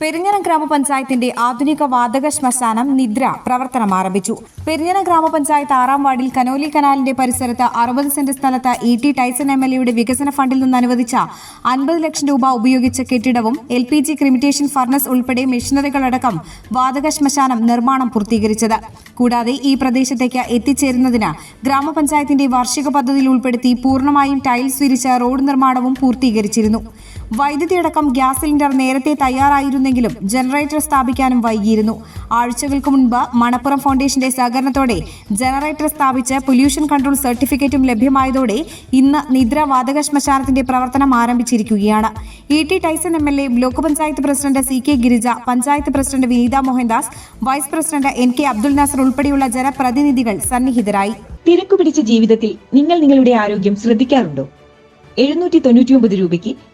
പെരിഞ്ഞനം ഗ്രാമപഞ്ചായത്തിന്റെ ആധുനിക വാതക ശ്മശാനം നിദ്ര പ്രവർത്തനം ആരംഭിച്ചു. പെരിഞ്ഞനം ഗ്രാമപഞ്ചായത്ത് ആറാം വാർഡിൽ കനോലി കനാലിന്റെ പരിസരത്ത് അറുപത് സെന്റ് സ്ഥലത്ത് E T Taison M L എയുടെ വികസന ഫണ്ടിൽ നിന്ന് അനുവദിച്ച അൻപത് ലക്ഷം രൂപ ഉപയോഗിച്ച കെട്ടിടവും L P G cremation furnace ഉൾപ്പെടെ മെഷീനറികളടക്കം വാതക ശ്മശാനം നിർമ്മാണം പൂർത്തീകരിച്ചത്. കൂടാതെ ഈ പ്രദേശത്തേക്ക് എത്തിച്ചേരുന്നതിന് ഗ്രാമപഞ്ചായത്തിന്റെ വാർഷിക പദ്ധതിയിൽ ഉൾപ്പെടുത്തി പൂർണമായും ടൈൽസ് വിരിച്ച റോഡ് നിർമ്മാണവും പൂർത്തീകരിച്ചിരുന്നു. വൈദ്യുതിയടക്കം ഗ്യാസ് സിലിണ്ടർ നേരത്തെ തയ്യാറായിരുന്നെങ്കിലും ജനറേറ്റർ സ്ഥാപിക്കാനും വൈകിയിരുന്നു. ആഴ്ചകൾക്ക് മുൻപ് മണപ്പുറം ഫൗണ്ടേഷന്റെ സഹകരണത്തോടെ ജനറേറ്റർ സ്ഥാപിച്ച് പൊല്യൂഷൻ കൺട്രോൾ സർട്ടിഫിക്കറ്റും ലഭ്യമായതോടെ ഇന്ന് നിദ്ര വാതക ശ്മശാനത്തിന്റെ പ്രവർത്തനം ആരംഭിച്ചിരിക്കുകയാണ്. E T Taison M L A block panchayat president C K Girija panchayat president Vineetha Mohandas vice president N K Abdul Nasar ഉൾപ്പെടെയുള്ള ജനപ്രതിനിധികൾ സന്നിഹിതരായി. തിരക്കുപിടിച്ച ജീവിതത്തിൽ നിങ്ങൾ നിങ്ങളുടെ ആരോഗ്യം ശ്രദ്ധിക്കാറുണ്ടോ? എഴുന്നൂറ്റി തൊണ്ണൂറ്റിയൊമ്പത് രൂപയ്ക്ക്